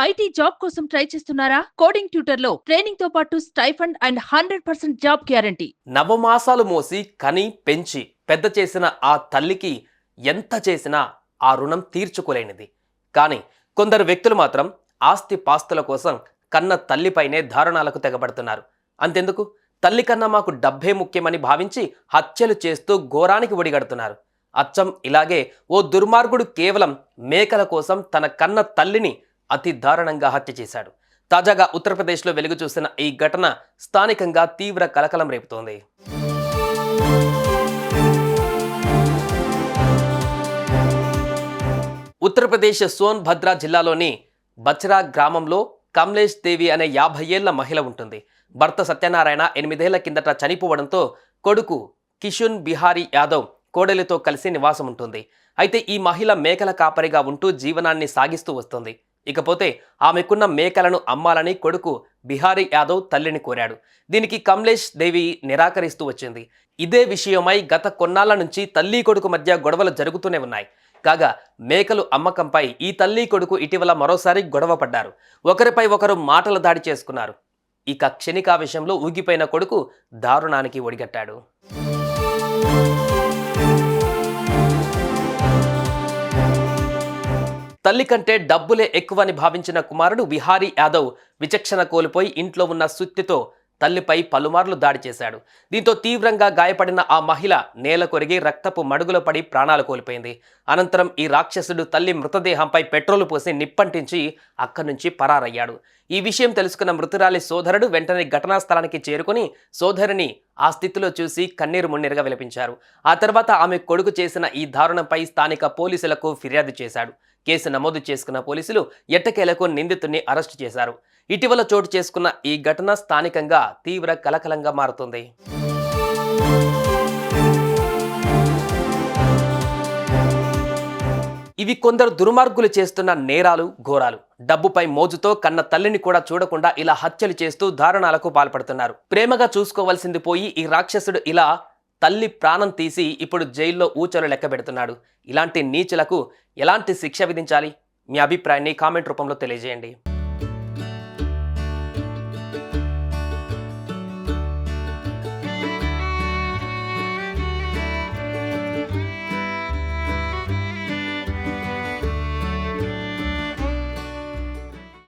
IT job కోసం try చేస్తున్నారా? Coding ట్యూటర్లో ట్రైనింగ్తో పాటు stipend and hundred percent job guarantee. నవమాసాలు మోసి కని పెంచి పెద్ద చేసిన ఆ తల్లికి ఎంత చేసినా ఆ రుణం తీర్చుకోలేనిది. కానీ కొందరు వ్యక్తులు మాత్రం ఆస్తి పాస్తుల కోసం కన్న తల్లిపైనే దారుణాలకు తెగబడుతున్నారు. అంతెందుకు? తల్లి కన్నా మాకు డబ్బే ముఖ్యమని భావించి హత్యలు చేస్తూ ఘోరానికి ఒడిగడుతున్నారు. అచ్చం ఇలాగే ఓ దుర్మార్గుడు కేవలం మేకల కోసం తన కన్న తల్లిని అతి దారుణంగా హత్య చేశాడు. తాజాగా ఉత్తరప్రదేశ్లో వెలుగు చూసిన ఈ ఘటన స్థానికంగా తీవ్ర కలకలం రేపుతోంది. ఉత్తరప్రదేశ్ సోన్భద్ర జిల్లాలోని బచ్రా గ్రామంలో కమలేష్ దేవి అనే యాభై ఏళ్ళ మహిళ ఉంటుంది. భర్త సత్యనారాయణ ఎనిమిదేళ్ళ కిందట చనిపోవడంతో కొడుకు కిషున్ బిహారీ యాదవ్ కోడలితో కలిసి నివాసం ఉంటుంది అయితే ఈ మహిళ మేకల కాపరిగా ఉంటూ జీవనాన్ని సాగిస్తూ వస్తుంది. ఇకపోతే ఆమెకున్న మేకలను అమ్మాలని కొడుకు బిహారీ యాదవ్ తల్లిని కోరాడు. దీనికి కమలేష్ దేవి నిరాకరిస్తూ వచ్చింది. ఇదే విషయమై గత కొన్నాళ్ళ నుంచి తల్లి కొడుకు మధ్య గొడవలు జరుగుతూనే ఉన్నాయి. కాగా మేకలు అమ్మకంపై ఈ తల్లి కొడుకు ఇటీవల మరోసారి గొడవ పడ్డారు. ఒకరిపై ఒకరు మాటల దాడి చేసుకున్నారు. ఇక క్షణికా విషయంలో ఊగిపోయిన కొడుకు దారుణానికి ఒడిగట్టాడు. తల్లి కంటే డబ్బులే ఎక్కువని భావించిన కుమారుడు విహారీ యాదవ్ విచక్షణ కోల్పోయి ఇంట్లో ఉన్న సుత్తితో తల్లిపై పలుమార్లు దాడి చేశాడు. దీంతో తీవ్రంగా గాయపడిన ఆ మహిళ నేల కొరిగి రక్తపు మడుగులో పడి ప్రాణాలు కోల్పోయింది. అనంతరం ఈ రాక్షసుడు తల్లి మృతదేహంపై పెట్రోలు పోసి నిప్పంటించి అక్కడి నుంచి పరారయ్యాడు. ఈ విషయం తెలుసుకున్న మృతురాలి సోదరుడు వెంటనే ఘటనా స్థలానికి చేరుకుని సోదరిని ఆ స్థితిలో చూసి కన్నీరు మున్నీరుగా విలపించారు. ఆ తర్వాత ఆమె కొడుకు చేసిన ఈ దారుణంపై స్థానిక పోలీసులకు ఫిర్యాదు చేశాడు. కేసు నమోదు చేసుకున్న పోలీసులు ఎట్టకేలకు నిందితుడిని అరెస్టు చేశారు. ఇటీవల చోటు చేసుకున్న ఈ ఘటన స్థానికంగా తీవ్ర కలకలంగా మారుతుంది. ఇవి కొందరు దుర్మార్గులు చేస్తున్న నేరాలు ఘోరాలు. డబ్బుపై మోజుతో కన్న తల్లిని కూడా చూడకుండా ఇలా హత్యలు చేస్తూ దారుణాలకు పాల్పడుతున్నారు. ప్రేమగా చూసుకోవాల్సింది పోయి ఈ రాక్షసుడు ఇలా తల్లి ప్రాణం తీసి ఇప్పుడు జైల్లో ఊచలు లెక్క పెడుతున్నాడు. ఇలాంటి నీచులకు ఎలాంటి శిక్ష విధించాలి? మీ అభిప్రాయాన్ని కామెంట్ రూపంలో తెలియజేయండి.